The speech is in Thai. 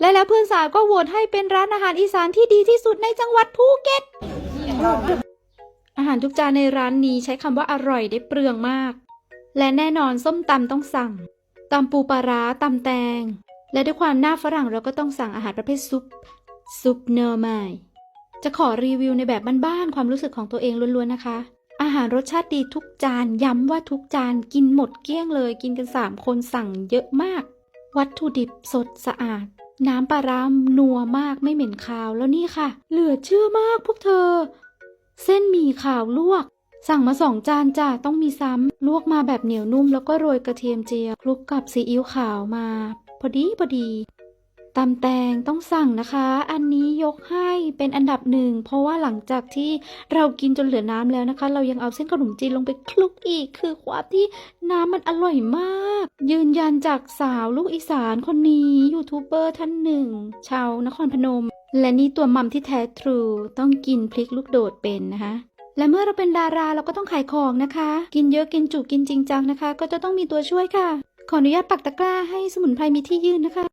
และแล้วเพื่อนสาวก็โหวตให้เป็นร้านอาหารอีสานที่ดีที่สุดในจังหวัดภูเก็ต อาหารทุกจานในร้านนี้ใช้คำว่าอร่อยได้เปลืองมาก และแน่นอนส้มตำต้องสั่งตำปูปลาร้าตำแตง และด้วยความหน้าฝรั่งเราก็ต้องสั่งอาหารประเภทซุป ซุปเนอร์ไมจะขอรีวิวในแบบบ้านๆความรู้สึกของตัวเองล้วนๆนะคะ อาหารรสชาติดีทุกจานย้ำว่าทุกจานกินหมดเกลี้ยงเลย กินกัน 3 คนสั่งเยอะมาก วัตถุดิบสดสะอาด น้ำปลาร้านัวมากไม่เหม็นคาวแล้วนี่ค่ะ เหลือเชื่อมากพวกเธอ เส้นหมี่ขาวลวก สั่งมาสองจานจ้ะต้องมีซ้ำ ลวกมาแบบเหนียวนุ่มแล้วก็โรยกระเทียมเจียวคลุกกับซีอิ๊วขาวมา พอดีพอดี ตำแตงต้องสั่งนะคะ อันนี้ยกให้เป็นอันดับหนึ่ง เพราะว่าหลังจากที่เรากินจนเหลือน้ำแล้วนะคะ เรายังเอาเส้นขนมจีนลงไปคลุกอีก คือความที่น้ำมันอร่อยมาก ยืนยันจากสาวลูกอีสานคนนี้ยูทูบเบอร์ท่านหนึ่ง ชาวนครพนม และนี่ตัวมัมที่แท้ทรูต้องกินพริกลูกโดดเป็นนะคะและเมื่อเราเป็นดาราเราก็ต้องขายของนะคะ กินเยอะกินจุกินจริงจังนะคะ ก็จะต้องมีตัวช่วยค่ะ ขออนุญาตปักตะกร้าให้สมุนไพรมีที่ยืนนะคะ